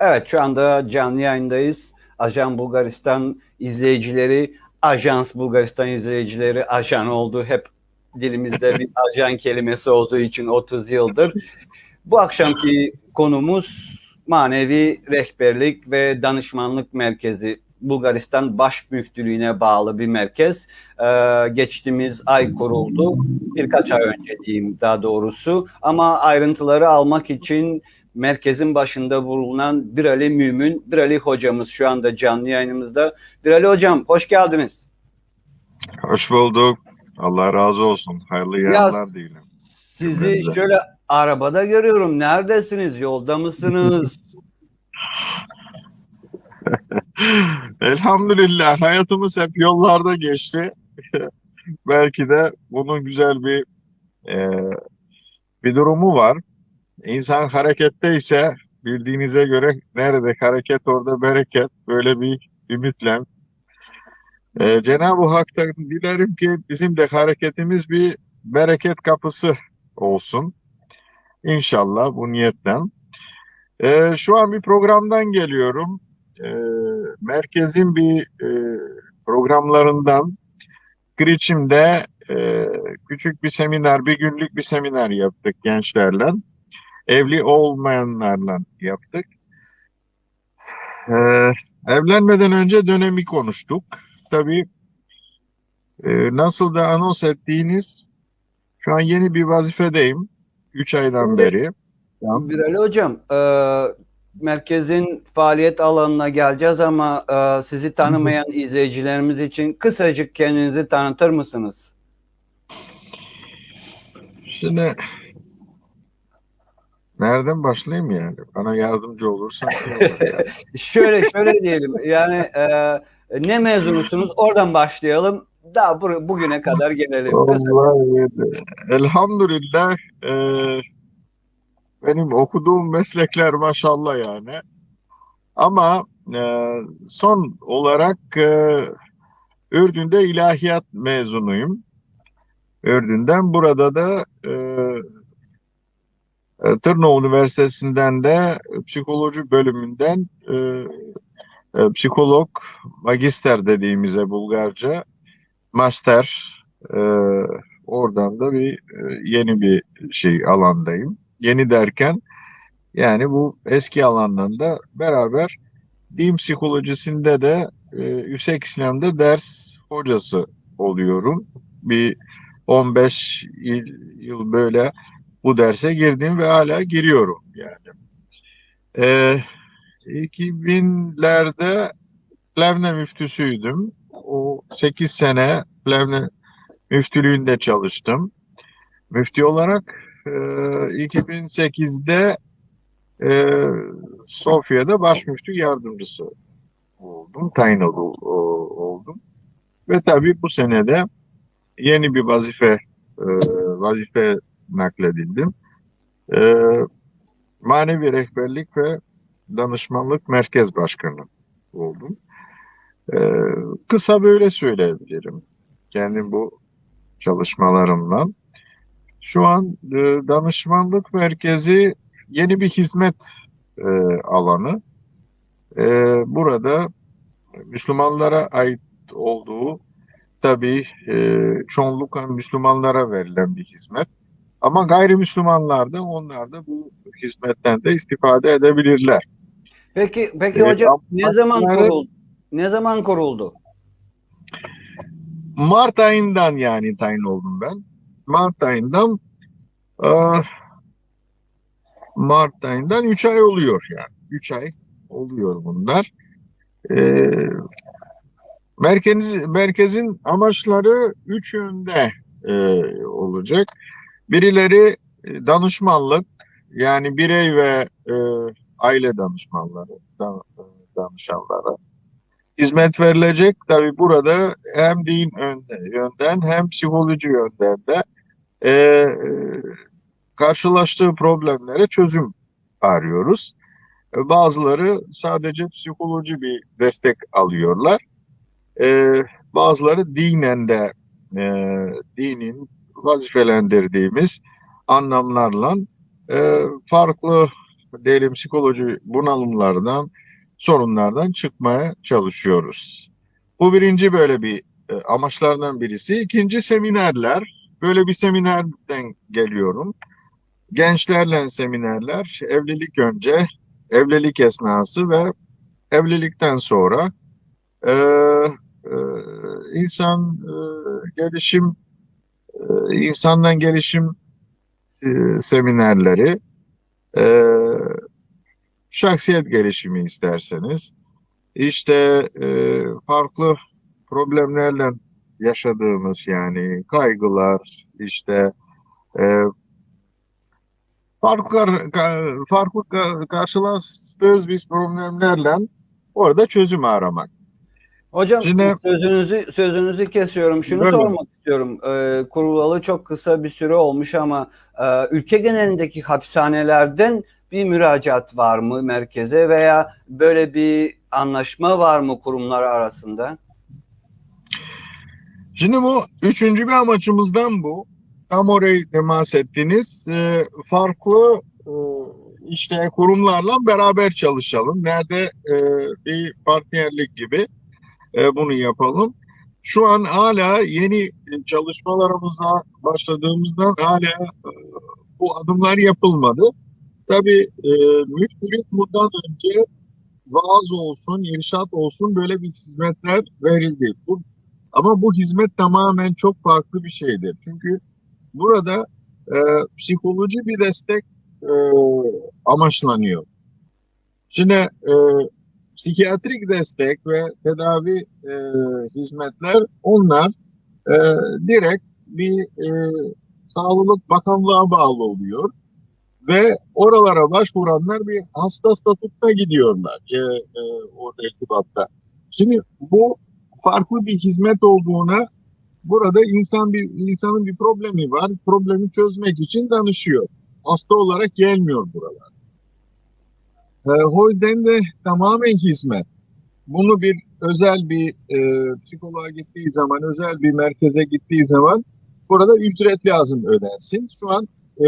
Evet şu anda canlı yayındayız. Ajan Bulgaristan izleyicileri, Ajans Bulgaristan izleyicileri ajan oldu. Hep dilimizde bir ajan kelimesi olduğu için 30 yıldır. Bu akşamki konumuz manevi rehberlik ve danışmanlık merkezi. Bulgaristan Baş Müftülüğü'ne bağlı bir merkez. Ee, geçtiğimiz ay kuruldu. Birkaç ay önce diyeyim daha doğrusu. Ama ayrıntıları almak için merkezin başında bulunan Birali Mümin, Birali hocamız şu anda canlı yayınımızda. Birali hocam hoş geldiniz. Hoş bulduk. Allah razı olsun. Hayırlı yayınlar dilerim. Sizi Cümlemize. şöyle arabada görüyorum. Neredesiniz? Yolda mısınız? Elhamdülillah hayatımız hep yollarda geçti. Belki de bunun güzel bir e, bir durumu var. İnsan hareketteyse bildiğinize göre nerede hareket orada bereket. Böyle bir ümitle. E, Cenab-ı Hak'tan dilerim ki bizim de hareketimiz bir bereket kapısı olsun. İnşallah bu niyetten. E, şu an bir programdan geliyorum. E, merkezin bir e, programlarından Griçim'de e, küçük bir seminer, bir günlük bir seminer yaptık gençlerle. Evli olmayanlarla yaptık. E, evlenmeden önce dönemi konuştuk. Tabii e, nasıl da anons ettiğiniz şu an yeni bir vazifedeyim. 3 aydan Şimdi- beri. Birali hocam, e, merkezin faaliyet alanına geleceğiz ama e, sizi tanımayan izleyicilerimiz için kısacık kendinizi tanıtır mısınız? Şimdi nereden başlayayım yani? Bana yardımcı olursan yani. Şöyle şöyle diyelim. Yani e, ne mezunusunuz? Oradan başlayalım. Daha bu, bugüne kadar gelelim. Vallahi elhamdülillah e, benim okuduğum meslekler maşallah yani. Ama e, son olarak e, Ürdün'de ilahiyat mezunuyum. Ürdün'den burada da e, Tırna Üniversitesi'nden de psikoloji bölümünden e, e, psikolog magister dediğimize Bulgarca master e, oradan da bir e, yeni bir şey alandayım. Yeni derken yani bu eski alandan da beraber din psikolojisinde de e, yüksek İslam'da ders hocası oluyorum. Bir 15 yıl, yıl böyle bu derse girdim ve hala giriyorum yani. E, 2000'lerde Plevne müftüsüydüm. O 8 sene Plevne müftülüğünde çalıştım. Müftü olarak e, 2008'de e, Sofya'da baş müftü yardımcısı oldum. Tayin oldum. Ve tabii bu senede yeni bir vazife e, vazife nakledildim. E, manevi rehberlik ve danışmanlık merkez başkanı oldum. E, kısa böyle söyleyebilirim. Kendim bu çalışmalarımla. Şu an e, danışmanlık merkezi yeni bir hizmet e, alanı. E, burada Müslümanlara ait olduğu tabii e, çoğunlukla Müslümanlara verilen bir hizmet. Ama gayrimüslimanlar da onlar da bu hizmetten de istifade edebilirler. Peki peki Evet, hocam ne zaman kuruldu? Ne zaman kuruldu? Mart ayından yani tayin oldum ben. Mart ayından ah, Mart ayından 3 ay oluyor yani. 3 ay oluyor bunlar. Ee, merkez, merkezin amaçları 3 yönde e, olacak. Birileri e, danışmanlık yani birey ve e, aile danışmanları, dan, e, danışanlara hizmet verilecek. Tabii burada hem din önde, yönden hem psikoloji yönden de e, karşılaştığı problemlere çözüm arıyoruz. E, Bazıları sadece psikoloji bir destek alıyorlar. E, bazıları dinen de e, dinin vazifelendirdiğimiz anlamlarla e, farklı diyelim psikoloji bunalımlardan, sorunlardan çıkmaya çalışıyoruz. Bu birinci böyle bir e, amaçlardan birisi. İkinci seminerler. Böyle bir seminerden geliyorum. Gençlerle seminerler, evlilik önce, evlilik esnası ve evlilikten sonra e, e, insan e, gelişim, insandan gelişim e, seminerleri, e, şahsiyet gelişimi isterseniz, işte e, farklı problemlerle yaşadığımız yani kaygılar, işte farklı farklı ka- karşılaştığımız biz problemlerle orada çözüm aramak. Hocam Şimdi- sözünüzü sözünüzü kesiyorum. Şunu Buyurun. sormak istiyorum. Ee, kurulalı çok kısa bir süre olmuş ama e, ülke genelindeki hapishanelerden bir müracaat var mı merkeze veya böyle bir anlaşma var mı kurumlar arasında? Şimdi bu üçüncü bir amaçımızdan bu. Tam orayı temas ettiniz. Ee, farklı e, işte kurumlarla beraber çalışalım. Nerede e, bir partnerlik gibi e, bunu yapalım. Şu an hala yeni çalışmalarımıza başladığımızdan hala e, bu adımlar yapılmadı. Tabii e, müftülük bundan önce vaaz olsun, irşat olsun böyle bir hizmetler verildi. Bu ama bu hizmet tamamen çok farklı bir şeydir. Çünkü burada e, psikoloji bir destek e, amaçlanıyor. Şimdi e, psikiyatrik destek ve tedavi e, hizmetler onlar e, direkt bir e, Sağlık Bakanlığı'na bağlı oluyor. Ve oralara başvuranlar bir hasta statüsüne gidiyorlar e, e, orada irtibatta. Şimdi bu farklı bir hizmet olduğuna burada insan bir insanın bir problemi var. Problemi çözmek için danışıyor. Hasta olarak gelmiyor buralar. E, o yüzden de tamamen hizmet. Bunu bir özel bir e, psikoloğa gittiği zaman, özel bir merkeze gittiği zaman burada ücret lazım ödensin. Şu an e,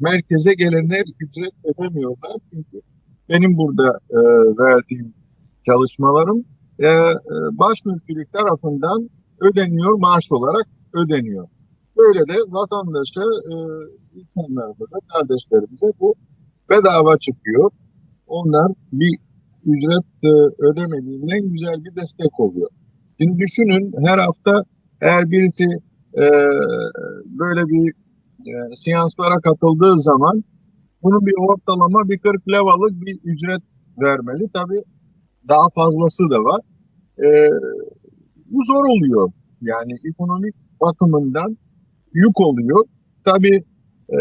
merkeze gelenler ücret ödemiyorlar. Çünkü benim burada e, verdiğim çalışmalarım e, e, baş müftülük tarafından ödeniyor, maaş olarak ödeniyor. Böyle de vatandaşa, e, insanlarımıza, kardeşlerimize bu bedava çıkıyor. Onlar bir ücret e, ödemediğinden güzel bir destek oluyor. Şimdi düşünün her hafta eğer birisi e, böyle bir e, seanslara katıldığı zaman bunun bir ortalama bir 40 levalık bir ücret vermeli. Tabii daha fazlası da var. E, bu zor oluyor. Yani ekonomik bakımından yük oluyor. Tabii e,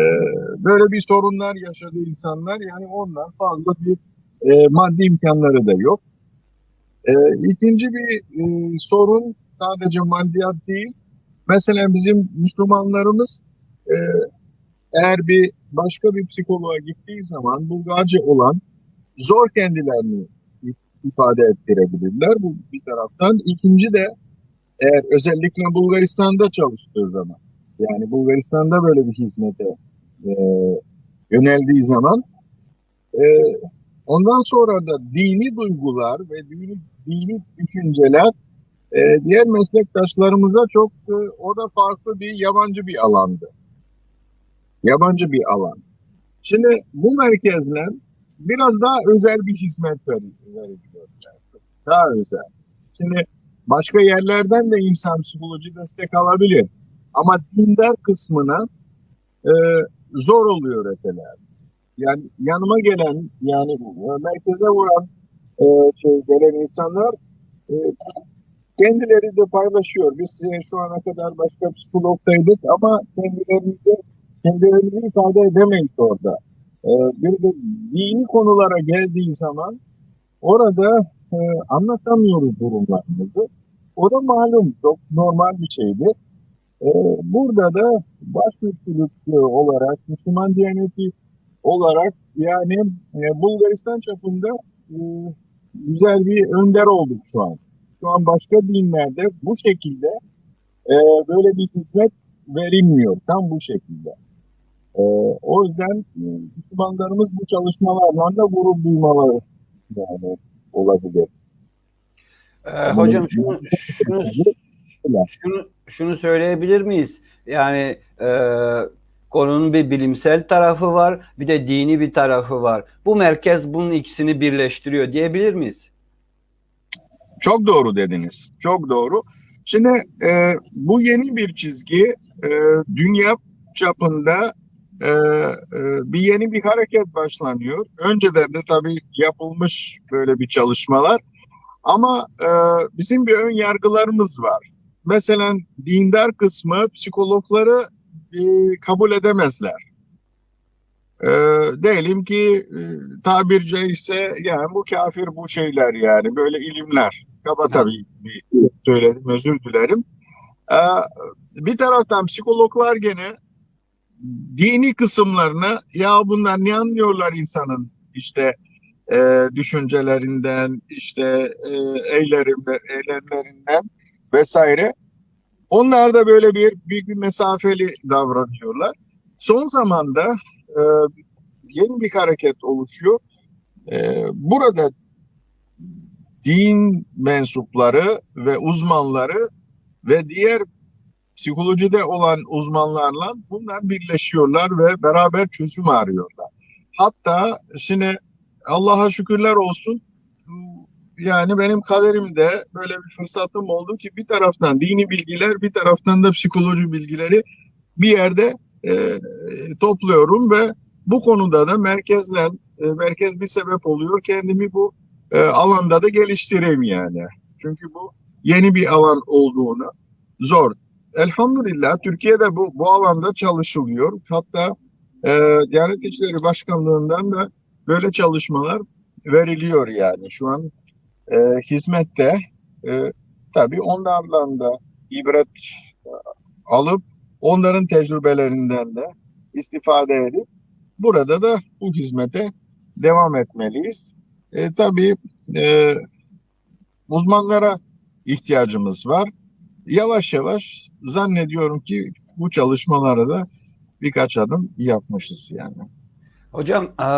böyle bir sorunlar yaşadığı insanlar yani onlar fazla bir e, maddi imkanları da yok. E, ikinci bir e, sorun sadece maddiyat değil. Mesela bizim Müslümanlarımız e, eğer bir başka bir psikoloğa gittiği zaman Bulgarca olan zor kendilerini ifade ettirebilirler bu bir taraftan. İkinci de eğer özellikle Bulgaristan'da çalıştığı zaman yani Bulgaristan'da böyle bir hizmete e, yöneldiği zaman e, ondan sonra da dini duygular ve dini, dini düşünceler e, diğer meslektaşlarımıza çok e, o da farklı bir yabancı bir alandı. Yabancı bir alan. Şimdi bu merkezler biraz daha özel bir hizmet veriliyor. Daha özel. Şimdi başka yerlerden de insan psikoloji destek alabilir. Ama dindar kısmına e, zor oluyor öteler. Yani yanıma gelen yani e, merkeze vuran e, şey, gelen insanlar e, kendileri de paylaşıyor. Biz size şu ana kadar başka psikologdaydık ama kendilerimizi kendilerimizi ifade edemeyiz orada. E, bir de dini konulara geldiği zaman orada e, anlatamıyoruz durumlarımızı. O da malum çok normal bir şeydi. E, burada da başmüftülük olarak, Müslüman Diyaneti olarak yani e, Bulgaristan çapında e, güzel bir önder olduk şu an. Şu an başka dinlerde bu şekilde böyle bir hizmet verilmiyor. Tam bu şekilde. O yüzden Müslümanlarımız bu çalışmalarla da gurur duymaları yani olabilir. Ee, hocam şunu, şunu, şunu, şunu söyleyebilir miyiz? Yani e, konunun bir bilimsel tarafı var, bir de dini bir tarafı var. Bu merkez bunun ikisini birleştiriyor diyebilir miyiz? Çok doğru dediniz. Çok doğru. Şimdi e, bu yeni bir çizgi e, dünya çapında e, e, bir yeni bir hareket başlanıyor. Önceden de tabii yapılmış böyle bir çalışmalar. Ama e, bizim bir ön yargılarımız var. Mesela dindar kısmı psikologları e, kabul edemezler. E, diyelim ki e, tabir caizse yani bu kafir bu şeyler yani böyle ilimler. Kaba tabii söyledim özür dilerim. E, bir taraftan psikologlar gene dini kısımlarını ya bunlar ne anlıyorlar insanın işte e, düşüncelerinden işte e, eylemler, eylemlerinden vesaire. Onlar da böyle bir büyük bir mesafeli davranıyorlar. Son zamanda e, yeni bir hareket oluşuyor. E, burada din mensupları ve uzmanları ve diğer psikolojide olan uzmanlarla bunlar birleşiyorlar ve beraber çözüm arıyorlar. Hatta şimdi Allah'a şükürler olsun yani benim kaderimde böyle bir fırsatım oldu ki bir taraftan dini bilgiler bir taraftan da psikoloji bilgileri bir yerde e, topluyorum ve bu konuda da merkezden e, merkez bir sebep oluyor kendimi bu e, alanda da geliştireyim yani. Çünkü bu yeni bir alan olduğunu zor. Elhamdülillah Türkiye'de bu bu alanda çalışılıyor. Hatta e, Diyanet İşleri Başkanlığı'ndan da böyle çalışmalar veriliyor yani. Şu an e, hizmette e, tabii onlardan da ibret alıp onların tecrübelerinden de istifade edip burada da bu hizmete devam etmeliyiz. E, tabii e, uzmanlara ihtiyacımız var. Yavaş yavaş zannediyorum ki bu çalışmalara da birkaç adım yapmışız yani. Hocam e,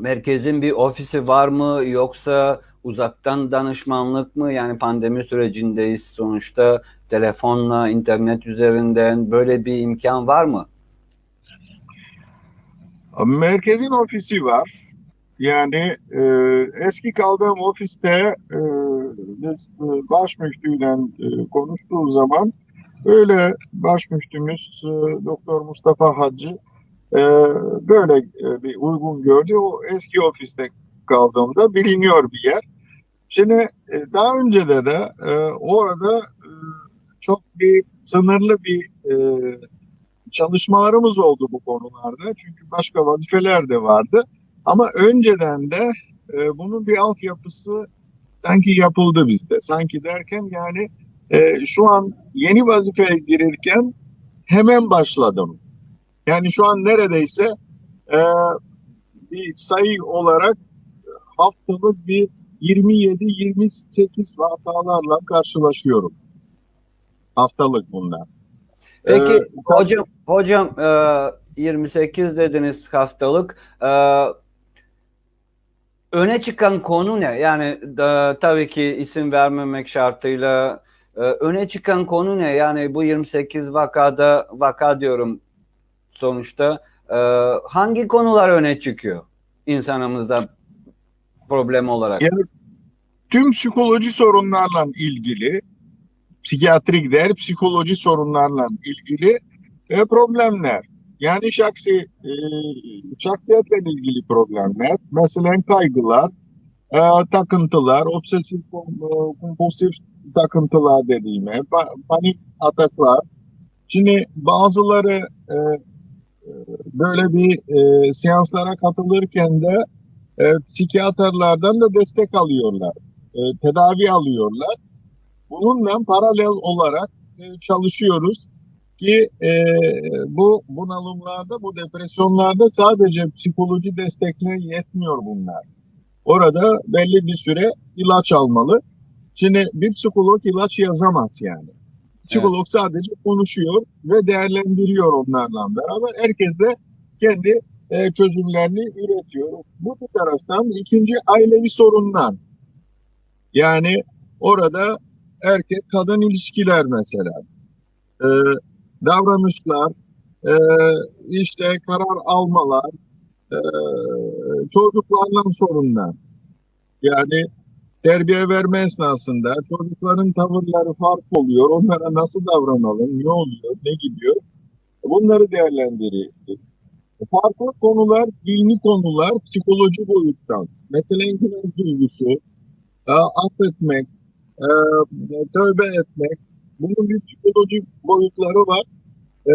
merkezin bir ofisi var mı yoksa uzaktan danışmanlık mı? Yani pandemi sürecindeyiz sonuçta telefonla, internet üzerinden böyle bir imkan var mı? Merkezin ofisi var. Yani e, eski kaldığım ofiste e, biz e, baş müftüyle e, konuştuğu zaman öyle baş müftümüz e, Doktor Mustafa Hacı e, böyle e, bir uygun gördü. O eski ofiste kaldığımda biliniyor bir yer. Şimdi e, daha önce de de e, orada e, çok bir sınırlı bir çalışmalarımız oldu bu konularda. Çünkü başka vazifeler de vardı. Ama önceden de bunun bir altyapısı sanki yapıldı bizde. Sanki derken yani şu an yeni vazifeye girirken hemen başladım. Yani şu an neredeyse bir sayı olarak haftalık bir 27-28 vakalarla karşılaşıyorum. Haftalık bunlar. Peki Ee, hocam hocam e, 28 dediniz haftalık. E, öne çıkan konu ne? Yani da, tabii ki isim vermemek şartıyla e, öne çıkan konu ne? Yani bu 28 vakada vaka diyorum sonuçta e, hangi konular öne çıkıyor insanımızda problem olarak? Yani tüm psikoloji sorunlarla ilgili, psikiyatrik der, psikoloji sorunlarla ilgili e, problemler. Yani şahsi, e, şahsiyetle ilgili problemler, mesela kaygılar, e, takıntılar, obsesif kom- kompulsif takıntılar dediğime, pa- panik ataklar. Şimdi bazıları e, e, böyle bir e, seanslara katılırken de e, psikiyatrlardan da destek alıyorlar, e, tedavi alıyorlar. Bununla paralel olarak e, çalışıyoruz ki e, bu bunalımlarda, bu depresyonlarda sadece psikoloji destekle yetmiyor bunlar. Orada belli bir süre ilaç almalı. Şimdi bir psikolog ilaç yazamaz yani. Psikolog sadece konuşuyor ve değerlendiriyor onlarla beraber. Herkes de kendi e, çözümlerini üretiyor. Bu bir taraftan ikinci ailevi sorunlar. Yani orada erkek kadın ilişkiler mesela. E, davranışlar, e, işte karar almalar, e, çocuklarla sorunlar. Yani terbiye verme esnasında çocukların tavırları farklı oluyor. Onlara nasıl davranalım, ne oluyor, ne gidiyor? Bunları değerlendiriyor. Farklı konular, dini konular, psikoloji boyuttan. Mesela güven duygusu, e, affetmek, e, tövbe etmek. Bunun bir psikolojik boyutları var. E,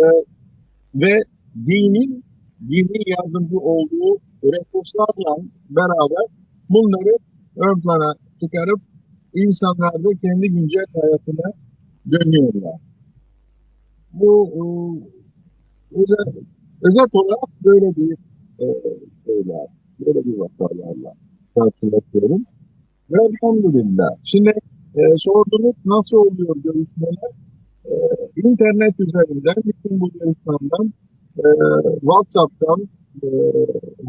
ve dinin, dini yardımcı olduğu resurslarla beraber bunları ön plana çıkarıp insanlar da kendi güncel hayatına dönüyorlar. Bu e, özel, özet olarak böyle bir e, şeyler, böyle bir vakalarla karşılaşıyorum. Elhamdülillah. Şimdi e, sordunuz nasıl oluyor görüşmeler? E, internet üzerinden, bütün bu görüşmemden, e, WhatsApp'tan, e,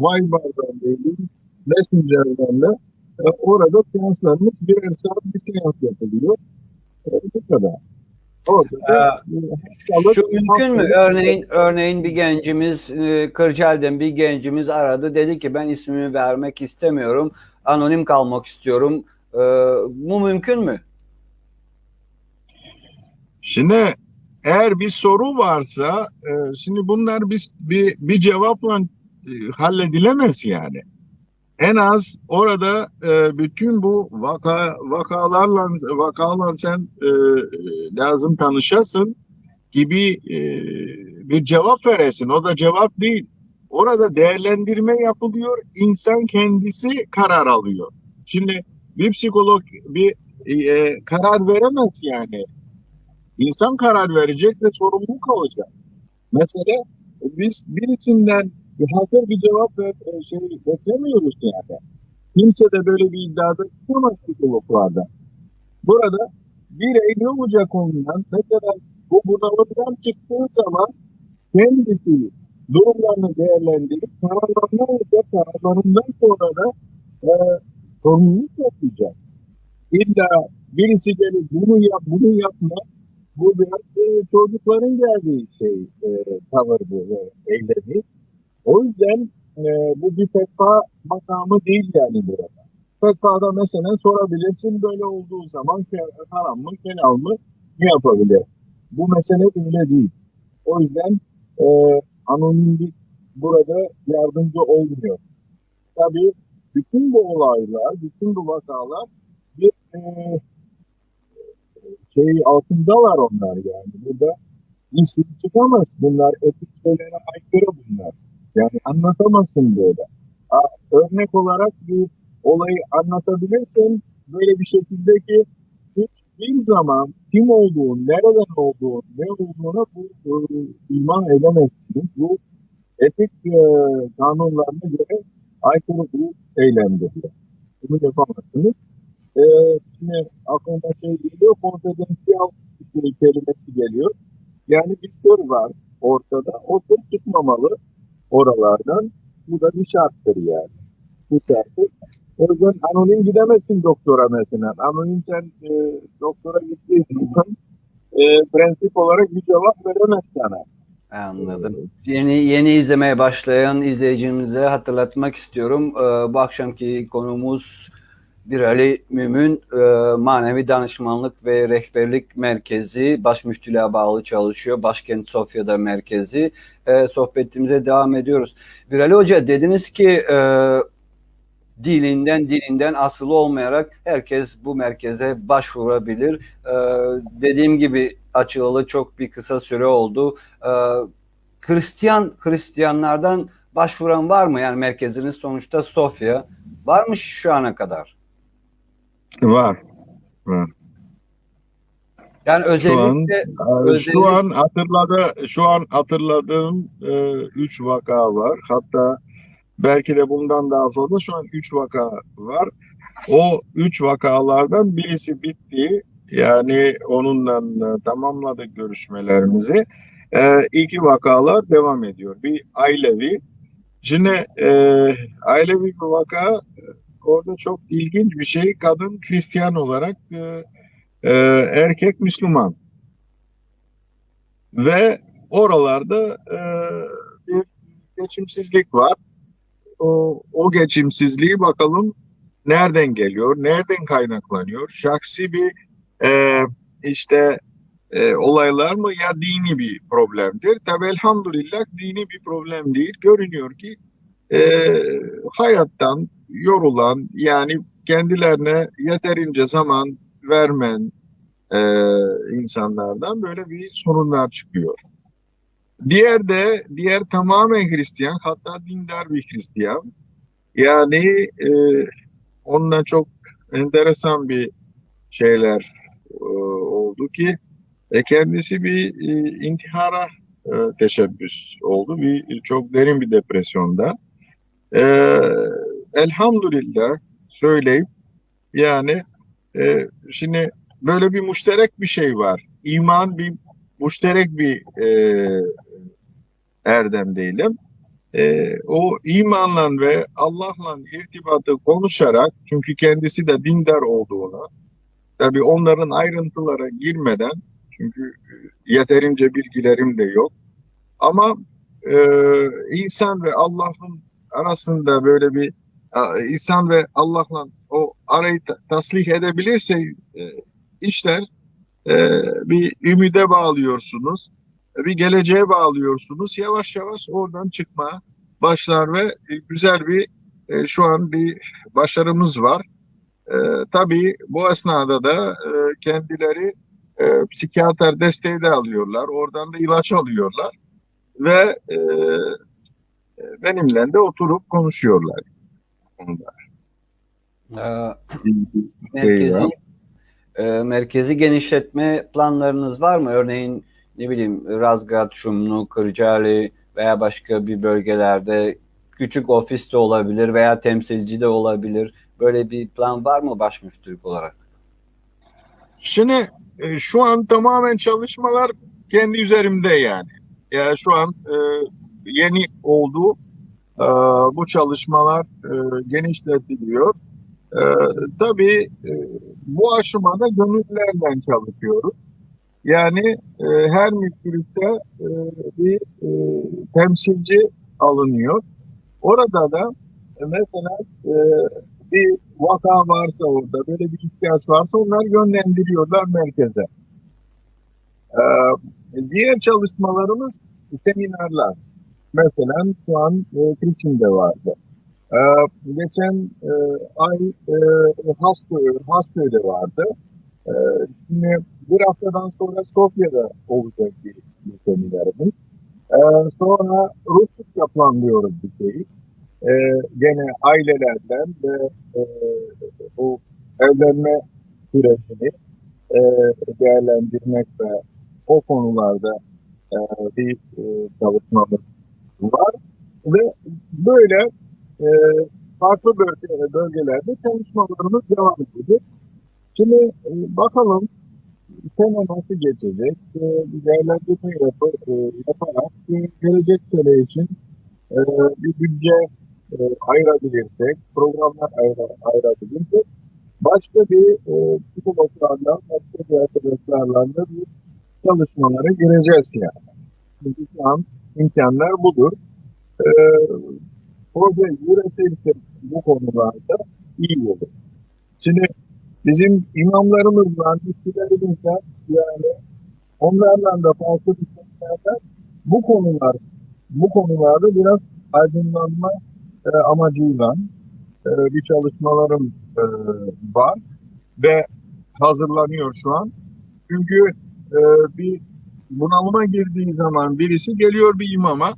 Viber'dan değil, Messenger'dan da e, orada seanslarımız birer saat bir seans yapılıyor. E, bu kadar. E, hastalık- Şu mümkün mü? Örneğin örneğin bir gencimiz e, Kırcaali'den bir gencimiz aradı. Dedi ki ben ismimi vermek istemiyorum. Anonim kalmak istiyorum. E, bu mümkün mü? Şimdi eğer bir soru varsa e, şimdi bunlar bir, bir, bir cevapla e, halledilemez yani. En az orada e, bütün bu vaka, vakalarla vakalarla sen e, lazım tanışasın gibi e, bir cevap veresin. O da cevap değil. Orada değerlendirme yapılıyor. İnsan kendisi karar alıyor. Şimdi bir psikolog bir e, karar veremez yani. İnsan karar verecek ve sorumluluk alacak. Mesela biz birisinden bir hazır bir cevap ver, e, şey beklemiyoruz yani. Kimse de böyle bir iddiada tutamaz psikologlarda. Burada birey ne olacak ondan? Mesela bu bunalımdan çıktığı zaman kendisi durumlarını değerlendirip kararlarını alacak. Kararlarından sonra da e, sorumluluk yapacak. İlla birisi gelip bunu yap, bunu yapma. Bu biraz e, çocukların geldiği şey, e, tavır bu, e, eylemi. O yüzden e, bu bir fetva makamı değil yani burada. Fetvada mesela sorabilirsin böyle olduğu zaman haram mı, helal mı, ne yapabilir? Bu mesele öyle değil. O yüzden e, anonimlik burada yardımcı olmuyor. Tabii bütün bu olaylar, bütün bu vakalar bir e, şey altındalar onlar yani. Burada isim çıkamaz. Bunlar etik şeylere aykırı bunlar. Yani anlatamazsın böyle. Örnek olarak bir olayı anlatabilirsin böyle bir şekilde ki hiçbir zaman kim olduğun, nereden olduğun, ne olduğuna bu e, iman edemezsiniz. Bu etik e, kanunlarına göre aykırı bir eylemdir. Bunu yapamazsınız. E, şimdi aklıma şey geliyor, konfidansiyel kelimesi geliyor. Yani bir sır var ortada. O sır çıkmamalı oralardan. Bu da bir şarttır yani. Bu şarttır. O yüzden anonim gidemezsin doktora mesela. Anonim sen e, doktora gittiğin zaman e, prensip olarak bir cevap veremez sana. Anladım. Yeni yeni izlemeye başlayan izleyicimize hatırlatmak istiyorum. Ee, bu akşamki konuğumuz bir Ali Mümin e, Manevi Danışmanlık ve Rehberlik Merkezi baş müftülüğe bağlı çalışıyor. Başkent Sofya'da merkezi. E, sohbetimize devam ediyoruz. Bir Ali Hoca dediniz ki e, dilinden dininden asılı olmayarak herkes bu merkeze başvurabilir. E, dediğim gibi açılalı çok bir kısa süre oldu. E, Hristiyan Hristiyanlardan başvuran var mı? Yani merkeziniz sonuçta Sofya. Var mı şu ana kadar? Var. Var. Yani Şu an, özellikle e, özellikle- şu an hatırladı, şu an hatırladığım e, üç vaka var. Hatta belki de bundan daha fazla şu an üç vaka var. O üç vakalardan birisi bitti. Yani onunla e, tamamladık görüşmelerimizi. E, iki vakalar devam ediyor. Bir ailevi. Şimdi e, ailevi bir vaka orada çok ilginç bir şey. Kadın Hristiyan olarak e, e, erkek Müslüman. Ve oralarda e, bir geçimsizlik var. O, o geçimsizliği bakalım nereden geliyor, nereden kaynaklanıyor? Şahsi bir e, işte e, olaylar mı ya dini bir problemdir? Tabi elhamdülillah dini bir problem değil. Görünüyor ki e, hayattan yorulan yani kendilerine yeterince zaman vermen e, insanlardan böyle bir sorunlar çıkıyor. Diğer de diğer tamamen Hristiyan hatta dindar bir Hristiyan. Yani e, onunla çok enteresan bir şeyler e, oldu ki e, kendisi bir e, intihara e, teşebbüs oldu. Bir çok derin bir depresyonda. E, elhamdülillah söyleyip yani e, şimdi böyle bir müşterek bir şey var. İman bir müşterek bir e, erdem değilim. E, o imanla ve Allah'la irtibatı konuşarak çünkü kendisi de dindar olduğuna tabi onların ayrıntılara girmeden çünkü yeterince bilgilerim de yok ama e, insan ve Allah'ın arasında böyle bir insan ve Allah'la o arayı ta- taslih edebilirse e, işler e, bir ümide bağlıyorsunuz bir geleceğe bağlıyorsunuz. Yavaş yavaş oradan çıkmaya başlar ve e, güzel bir şu an bir başarımız var. E, tabii bu esnada da kendileri e, psikiyatr desteği de alıyorlar. Oradan da ilaç alıyorlar ve e, benimle de oturup konuşuyorlar. Bunda. Ee, Şey merkezi e, merkezi genişletme planlarınız var mı? Örneğin ne bileyim Razgat, Şumlu, Kırcaali veya başka bir bölgelerde küçük ofis de olabilir veya temsilci de olabilir. Böyle bir plan var mı baş müftülük olarak? Şimdi e, şu an tamamen çalışmalar kendi üzerimde yani. Yani şu an e, yeni oldu. E, bu çalışmalar e, genişletiliyor. E, tabii e, bu aşamada gönüllülerle çalışıyoruz. Yani e, her müftülükte e, bir e, temsilci alınıyor. Orada da e, mesela e, bir vaka varsa orada, böyle bir ihtiyaç varsa onlar yönlendiriyorlar merkeze. Ee, diğer çalışmalarımız seminerler. Mesela şu an e, Kirchen'de vardı. Ee, geçen e, ay e, Haskoy, Hasköy'de vardı. Ee, şimdi bir haftadan sonra Sofya'da olacak bir, bir seminerimiz. Ee, sonra Rusluk'la planlıyoruz bir şeyi e, gene ailelerden ve e, bu evlenme sürecini e, değerlendirmek ve o konularda e, bir e, çalışmamız var ve böyle e, farklı bölge, bölgelerde çalışmalarımız devam edecek. Şimdi e, bakalım sene nasıl geçecek? E, değerlendirme yapı, e, yaparak e, gelecek sene için e, bir bütçe e, ayırabilirsek, programlar ayıra, ayırabilirsek başka bir e, psikologlarla, başka bir arkadaşlarla da bir çalışmalara gireceğiz yani. Çünkü şu an imkanlar budur. E, proje üretirsek bu konularda iyi olur. Şimdi bizim imamlarımız var, müftülerimiz var. Yani onlarla da farklı düşüncelerde bu konular bu konularda biraz aydınlanma e, amacıyla e, bir çalışmalarım e, var ve hazırlanıyor şu an. Çünkü e, bir bunalıma girdiği zaman birisi geliyor bir imama.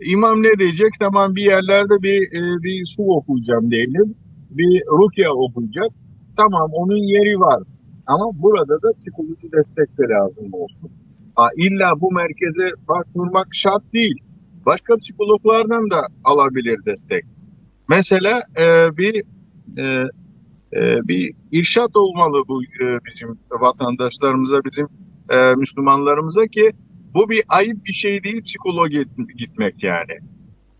İmam ne diyecek? Tamam bir yerlerde bir e, bir su okuyacağım diyelim. Bir rukiye okuyacak. Tamam onun yeri var. Ama burada da psikoloji destek de lazım olsun. Ha, illa bu merkeze başvurmak şart değil. Başka psikologlardan da alabilir destek. Mesela e, bir e, e, bir irşat olmalı bu e, bizim vatandaşlarımıza, bizim e, Müslümanlarımıza ki bu bir ayıp bir şey değil psikolog git- gitmek yani.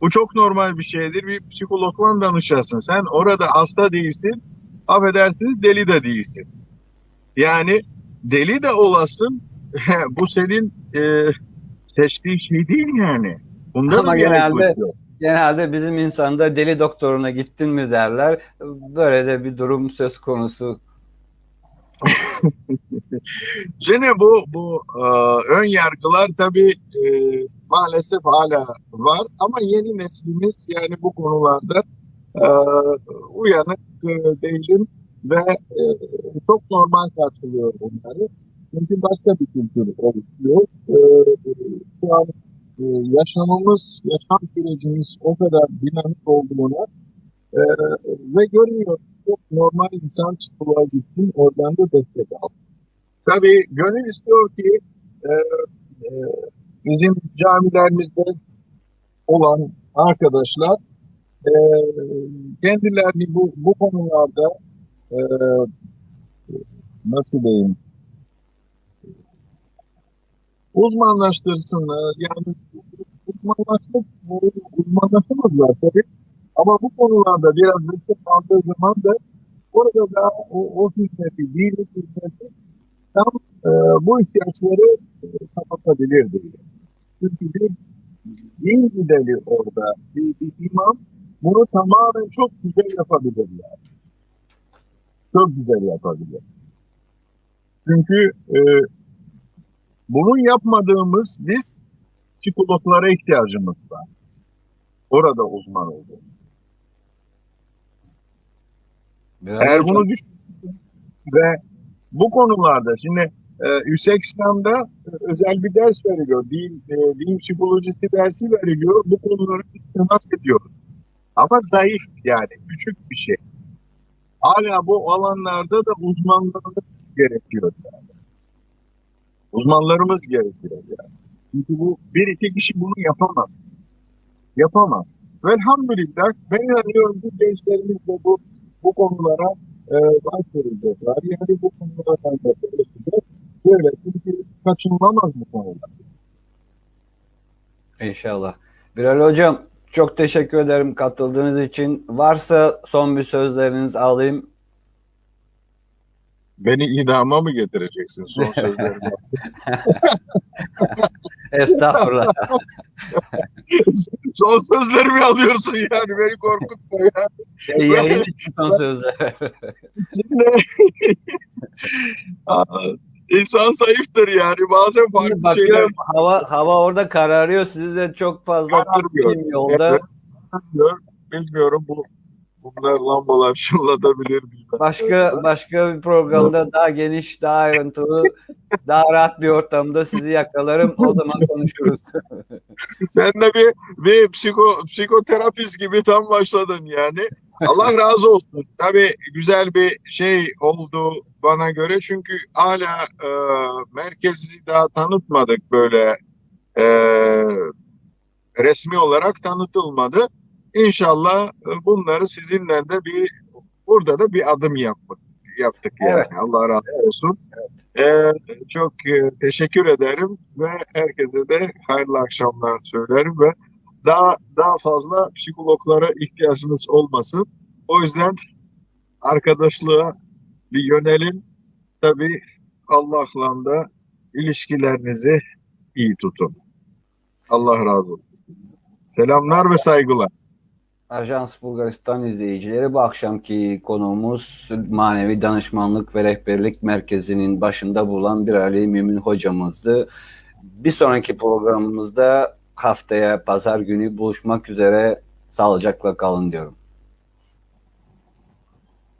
Bu çok normal bir şeydir. Bir psikologla danışarsın. Sen orada hasta değilsin, affedersiniz deli de değilsin. Yani deli de olasın, bu senin e, seçtiğin şey değil yani. Bunda Ama genelde-. Genelde bizim insanda deli doktoruna gittin mi derler. Böyle de bir durum söz konusu. Şimdi bu bu e, ön yargılar tabii e, maalesef hala var ama yeni neslimiz yani bu konularda e, uyanık e, değilim ve e, çok normal karşılıyor bunları. Çünkü başka bir kültür oluşuyor. E, şu an e, yaşamımız, yaşam sürecimiz o kadar dinamik olduğuna e, ve görüyor normal insan psikoloğa gitsin oradan da destek al. Tabii gönül istiyor ki e, e, bizim camilerimizde olan arkadaşlar e, kendilerini bu, bu konularda e, nasıl diyeyim uzmanlaştırsınlar. Yani uzmanlaştık, uzmanlaşamazlar tabii. Ama bu konularda biraz destek aldığı zaman da orada da o, o hizmeti, dini hizmeti tam e, bu ihtiyaçları e, kapatabilir diye. Çünkü bir din gideri orada, bir, bir imam bunu tamamen çok güzel yapabilir yani. Çok güzel yapabilir. Çünkü e, bunu yapmadığımız biz psikologlara ihtiyacımız var. Orada uzman oldu. Biraz Eğer hocam- bunu düşün ve bu konularda şimdi e, Yüksek İslam'da e, özel bir ders veriliyor. Din, e, din psikolojisi dersi veriliyor. Bu konuları temas ediyoruz. Ama zayıf yani küçük bir şey. Hala bu alanlarda da uzmanlarımız gerekiyor yani. Uzmanlarımız gerekiyor yani. Çünkü bu bir iki kişi bunu yapamaz. Yapamaz. Velhamdülillah ben inanıyorum ki gençlerimiz de bu bu konulara e, başvuracaklar. Yani bu konulardan da çalışacak. Böyle çünkü kaçınılamaz bu konular. İnşallah. Bilal Hocam çok teşekkür ederim katıldığınız için. Varsa son bir sözleriniz alayım. Beni idama mı getireceksin son sözlerimi? Estağfurullah. son sözlerimi alıyorsun yani beni korkutma ya. Yayın için son sözler. Şimdi insan zayıftır yani bazen farklı şeyler bakıyorum hava hava orada kararıyor. Siz de çok fazla Kararıyor. tutmayın yolda. Evet. bilmiyorum bu bunlar lambalar şıllatabilir bilmem. Başka başka bir programda daha geniş, daha ayrıntılı, daha rahat bir ortamda sizi yakalarım. O zaman konuşuruz. Sen de bir, bir psiko, psikoterapist gibi tam başladın yani. Allah razı olsun. Tabii güzel bir şey oldu bana göre. Çünkü hala e, merkezi daha tanıtmadık böyle e, resmi olarak tanıtılmadı. İnşallah e, bunları sizinle de bir burada da bir adım yaptık. Yaptık yani. Evet. Allah razı olsun. E, çok e, teşekkür ederim ve herkese de hayırlı akşamlar söylerim ve daha daha fazla psikologlara ihtiyacınız olmasın. O yüzden arkadaşlığa bir yönelin. Tabii Allah'la da ilişkilerinizi iyi tutun. Allah razı olsun. Selamlar ve saygılar. Ajans Bulgaristan izleyicileri bu akşamki konuğumuz Manevi Danışmanlık ve Rehberlik Merkezi'nin başında bulunan bir Ali Mümin hocamızdı. Bir sonraki programımızda haftaya pazar günü buluşmak üzere sağlıcakla kalın diyorum.